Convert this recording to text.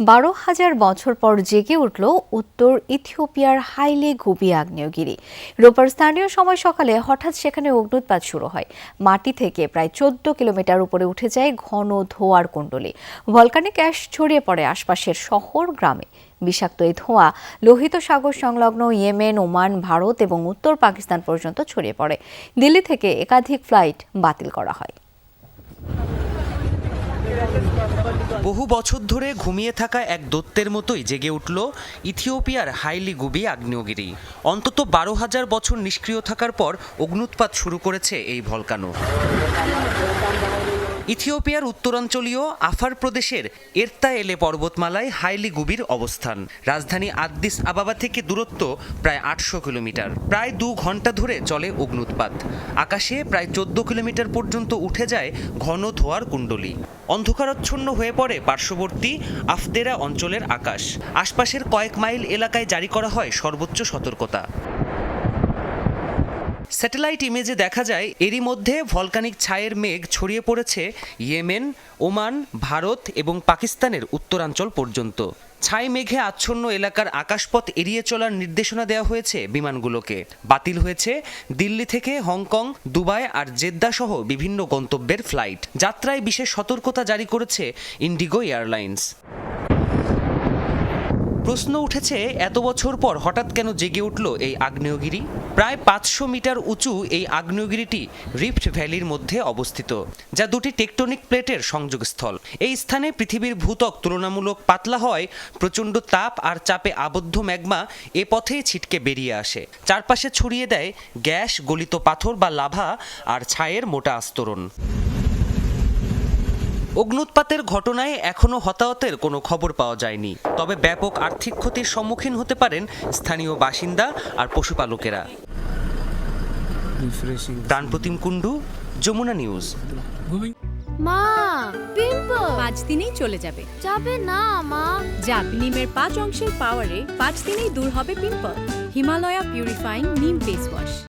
বারো হাজার বছর পর জেগে উঠল উত্তর ইথিওপিয়ার হাইলে গুবি আগ্নেয়গিরি। রোববার স্থানীয় সময় সকালে হঠাৎ সেখানে অগ্নুৎপাত শুরু হয়। মাটি থেকে প্রায় চোদ্দ কিলোমিটার উপরে উঠে যায় ঘন ধোঁয়ার কুণ্ডলী। ভলকানিক অ্যাশ ছড়িয়ে পড়ে আশপাশের শহর গ্রামে। বিষাক্ত এই ধোঁয়া লোহিত সাগর সংলগ্ন ইয়েমেন, ওমান, ভারত এবং উত্তর পাকিস্তান পর্যন্ত ছড়িয়ে পড়ে। দিল্লি থেকে একাধিক ফ্লাইট বাতিল করা হয়। বহু বছর ধরে ঘুমিয়ে থাকা এক দত্তের মতোই জেগে উঠল ইথিওপিয়ার হাইলি গুবি আগ্নেয়গিরি। অন্তত বারো হাজার বছর নিষ্ক্রিয় থাকার পর অগ্নুৎপাত শুরু করেছে এই ভলকানো। ইথিওপিয়ার উত্তরাঞ্চলীয় আফার প্রদেশের এর্তা এলে পর্বতমালায় হাইলি গুবির অবস্থান। রাজধানী আদ্দিস আবাবা থেকে দূরত্ব প্রায় আটশো কিলোমিটার। প্রায় দু ঘণ্টা ধরে চলে অগ্নুৎপাত। আকাশে প্রায় চোদ্দ কিলোমিটার পর্যন্ত উঠে যায় ঘন ধোয়ার কুণ্ডলী। অন্ধকারাচ্ছন্ন হয়ে পড়ে পার্শ্ববর্তী আফদেরা অঞ্চলের আকাশ। আশপাশের কয়েক মাইল এলাকায় জারি করা হয় সর্বোচ্চ সতর্কতা। স্যাটেলাইট ইমেজে দেখা যায়, এরই মধ্যে ভলকানিক ছায়ের মেঘ ছড়িয়ে পড়েছে ইয়েমেন, ওমান, ভারত এবং পাকিস্তানের উত্তরাঞ্চল পর্যন্ত। ছাই মেঘে আচ্ছন্ন এলাকার আকাশপথ এড়িয়ে চলার নির্দেশনা দেওয়া হয়েছে বিমানগুলোকে। বাতিল হয়েছে দিল্লি থেকে হংকং, দুবাই আর জেদ্দা সহ বিভিন্ন গন্তব্যের ফ্লাইট। যাত্রায় বিশেষ সতর্কতা জারি করেছে ইন্ডিগো এয়ারলাইন্স। প্রশ্ন উঠেছে, এত বছর পর হঠাৎ কেন জেগে উঠল এই আগ্নেয়গিরি? প্রায় পাঁচশো মিটার উঁচু এই আগ্নেয়গিরিটি রিফট ভ্যালির মধ্যে অবস্থিত, যা দুটি টেকটনিক প্লেটের সংযোগস্থল। এই স্থানে পৃথিবীর ভূত্বক তুলনামূলক পাতলা হওয়ায় প্রচণ্ড তাপ আর চাপে আবদ্ধ ম্যাগমা এ পথেই ছিটকে বেরিয়ে আসে। চারপাশে ছড়িয়ে দেয় গ্যাস, গলিত পাথর বা লাভা আর ছায়ের মোটা আস্তরণ। অগ্নুৎপাতের ঘটনায় এখনও হতাহতের কোনো খবর পাওয়া যায়নি। তবে ব্যাপক আর্থিক ক্ষতির সম্মুখীন হতে পারেন স্থানীয় বাসিন্দা আর পশুপালকেরা. প্রাণপ্রতিম কুণ্ডু, যমুনা নিউজ। মা, পিম্পল! পাঁচ দিনেই চলে যাবে। যাবে না, মা। যাক নিমের পাঁচ অংশের পাওয়ারে পাঁচ দিনেই দূর হবে pimple. Himalaya purifying neem face wash